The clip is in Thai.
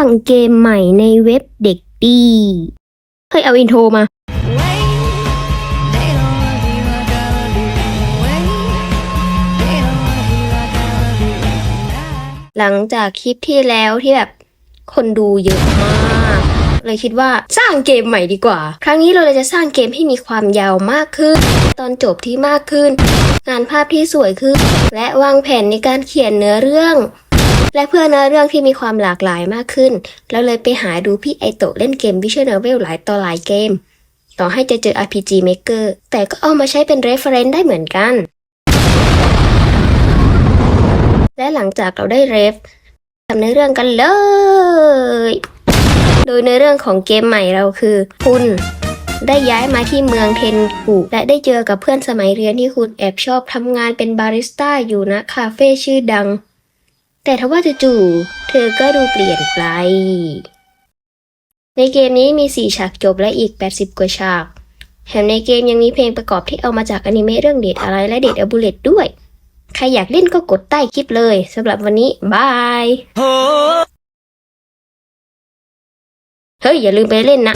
างเกมใหม่ในเว็บเด็กดีเฮ้ยเอาอินโทรมา หลังจากคลิปที่แล้วที่แบบคนดูเยอะมาก เลยคิดว่าสร้างเกมใหม่ดีกว่า ครั้งนี้เราเลยจะสร้างเกมให้มีความยาวมากขึ้น ตอนจบที่มากขึ้น งานภาพที่สวยขึ้น และวางแผนในการเขียนเนื้อเรื่อง และเพื่อเนื้อเรื่องที่มีความหลากหลายมากขึ้น เราเลยไปหาดูพี่ไอโตะเล่นเกม Visual Novel หลายต่อหลายเกม ต่อให้จะเจอ RPG Maker แต่ก็เอามาใช้เป็น reference ได้เหมือนกัน และหลังจากเราได้เรฟทำในอเรื่องกันเลย โดยในอเรื่องของเกมใหม่เราคือ คุณได้ย้ายมาที่เมืองเทนกุและได้เจอกับเพื่อนสมัยเรียนที่คุณแอบชอบทำงานเป็นบาริสต้าอยู่นะคาเฟ่ชื่อดัง แต่ทว่าจู่ๆเธอก็ดูเปลี่ยนไป ในเกมนี้มี 4 ฉากจบและอีก 80 กว่าฉาก แถมในเกมยังมีเพลงประกอบที่เอามาจากอนิเมะเรื่องเดทอะไรและเดทอบูเลตด้วย ใครอยากเล่นก็กดใต้คลิปเลยสำหรับวันนี้บาย เฮ้ย อย่าลืมไปเล่นนะ